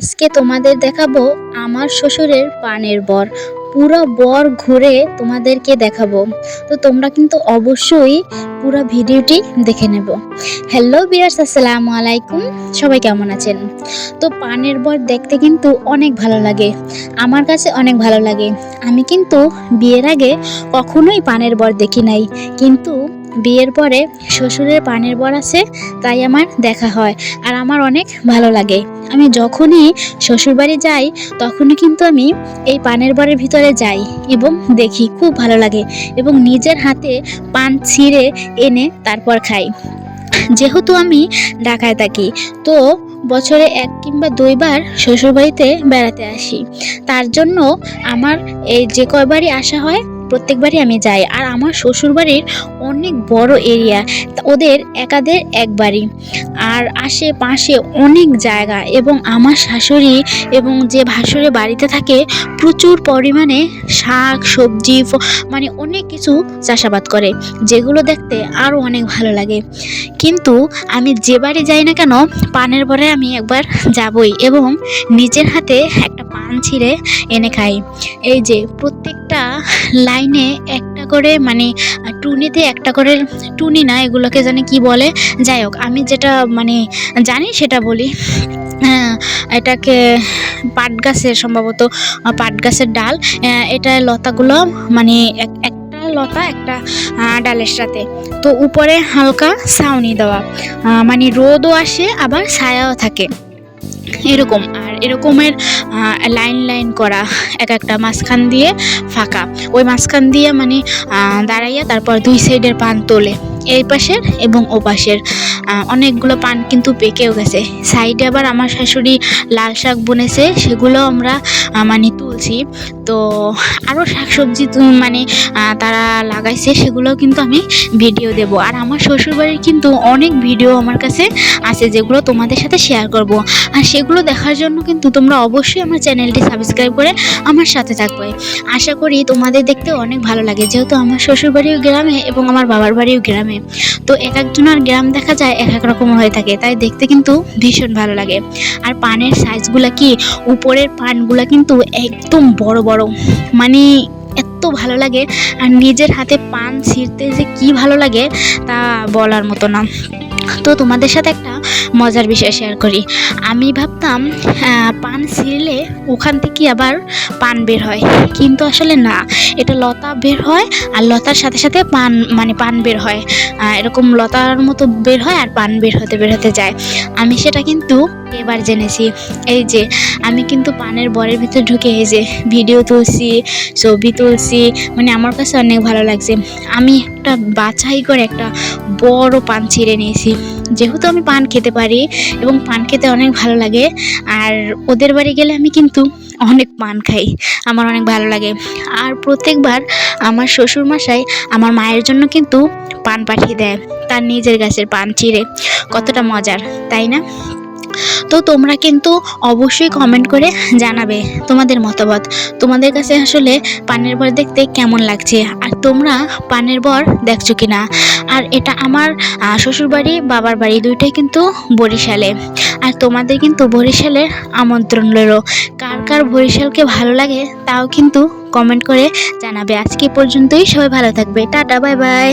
আজকে তোমাদের দেখাবো আমার শ্বশুরের পানের বর। পুরো বর ঘুরে তোমাদেরকে দেখাবো। তো তোমরা কিন্তু অবশ্যই পুরো ভিডিওটি দেখে নেব। হ্যালো বিয়ার্স আসসালামু আলাইকুম। সবাই কেমন আছেন? তো পানের বর দেখতে কিন্তু অনেক ভালো লাগে। আমার কাছে অনেক ভালো লাগে। আমি কিন্তু বিয়ের আগে কখনোই পানের বর দেখি নাই। কিন্তু বিয়ের পরে শ্বশুরের পানের বর আছে, তাই আমার দেখা হয় আর আমার অনেক ভালো লাগে। আমি যখনই শ্বশুরবাড়ি যাই, তখনই কিন্তু আমি এই পানের বরের ভিতরে যাই এবং দেখি, খুব ভালো লাগে এবং নিজের হাতে পান ছিঁড়ে এনে তারপর খাই। যেহেতু আমি ঢাকায় থাকি, তো বছরে এক কিংবা দুইবার শ্বশুরবাড়িতে বেড়াতে আসি। তার জন্য আমার এই যে কয়বারই আসা হয় প্রত্যেকবারই আমি যাই। আর আমার শ্বশুরবাড়ির অনেক বড় এরিয়া, ওদের একাদের এক বাড়ি আর আশেপাশে অনেক জায়গা এবং আমার শাশুড়ি এবং যে ভাসুরে বাড়িতে থাকে, প্রচুর পরিমাণে শাক, সবজি মানে অনেক কিছু চাষাবাদ করে, যেগুলো দেখতে আরও অনেক ভালো লাগে। কিন্তু আমি যে বাড়ি যাই না কেন, পানের পরে আমি একবার যাবই এবং নিজের হাতে একটা পান ছিঁড়ে এনে খাই। এই যে প্রত্যেকটা লাইনে একটা করে মানে টুনিতে একটা করে টুনি না এগুলোকে জানি কি বলে? যাই হোক আমি যেটা মানে জানি সেটা বলি। হ্যাঁ, এটাকে পাট গাছের সম্ভবত পাট গাছের ডাল এটা লতাগুলো মানে এক একটা লতা একটা ডালের সাথে। তো উপরে হালকা ছাউনি দেওয়া মানে রোদও আসে আবার ছায়াও থাকে। এরকম, আর এরকমের লাইন লাইন করা এক একটা মাঝখান দিয়ে ফাঁকা। ওই মাঝখান দিয়ে মানে দাঁড়াইয়া তারপর দুই সাইডের পান তোলে এই পাশের এবং ও পাশের। অনেকগুলো পান কিন্তু পেকেও গেছে। সাইডে আবার আমার শাশুড়ি লাল শাক বুনেছে, সেগুলো আমরা মানে তুলছি। তো আরও শাকসবজি মানে তারা লাগাইছে, সেগুলো কিন্তু আমি ভিডিও দেব। আর আমার শ্বশুরবাড়ির কিন্তু অনেক ভিডিও আমার কাছে আছে, যেগুলো তোমাদের সাথে শেয়ার করব। আর সেগুলো দেখার জন্য কিন্তু তোমরা অবশ্যই আমার চ্যানেলটি সাবস্ক্রাইব করে আমার সাথে থাকবে। আশা করি তোমাদের দেখতে অনেক ভালো লাগে। যেহেতু আমার শ্বশুরবাড়িও গ্রামে এবং আমার বাবার বাড়িও গ্রামে। তো এক একজনের গ্রাম দেখা যায় এক এক রকম হয়ে থাকে, তাই দেখতে কিন্তু ভীষণ ভালো লাগে। আর পানের সাইজগুলা কি, উপরের পানগুলা কিন্তু একদম বড় বড় মানে এত ভালো লাগে। আর নিজের হাতে পান ছিঁড়তে যে কি ভালো লাগে, তা বলার মতো না। তো তোমাদের সাথে একটা মজার বিষয় শেয়ার করি। আমি ভাবতাম পান ছিঁড়লে ওখান থেকে আবার পান বের হয়। কিন্তু আসলে না, এটা লতা বের হয় আর লতার সাথে সাথে পান মানে পান বের হয়। এরকম লতার মতো বের হয় আর পান বের হতে বের হতে যায়। আমি সেটা কিন্তু এবার জেনেছি, এই যে আমি কিন্তু পানের বরের ভিতরে ঢুকে এই যে ভিডিও তুলছি, ছবি তুলছি মানে আমার কাছে অনেক ভালো লাগছে। আমি একটা বাছাই করে একটা বড় পান ছিঁড়ে নিয়েছি। যেহেতু আমি পান খেতে পারি এবং পান খেতে অনেক ভালো লাগে, আর ওদের বাড়ি গেলে আমি কিন্তু অনেক পান খাই, আমার অনেক ভালো লাগে। আর প্রত্যেকবার আমার শ্বশুর মশাই আমার মায়ের জন্য কিন্তু পান পাঠিয়ে দেয়, তার নিজের গাছের পান চিড়ে কতটা মজার, তাই না? তো তোমরা কিন্তু অবশ্যই কমেন্ট করে জানাবে তোমাদের মতামত। তোমাদের কাছে আসলে পানের বর দেখতে কেমন লাগছে? আর তোমরা পানের বর দেখছ কি না আর এটা আমার শ্বশুরবাড়ি, বাবার বাড়ি দুইটাই কিন্তু বরিশালে। আর তোমাদের কিন্তু বরিশালের আমন্ত্রণ রইল। কার কার বরিশালকে ভালো লাগে তাও কিন্তু কমেন্ট করে জানাবে। আজকে পর্যন্তই সবাই ভালো থাকবে। Tata bye bye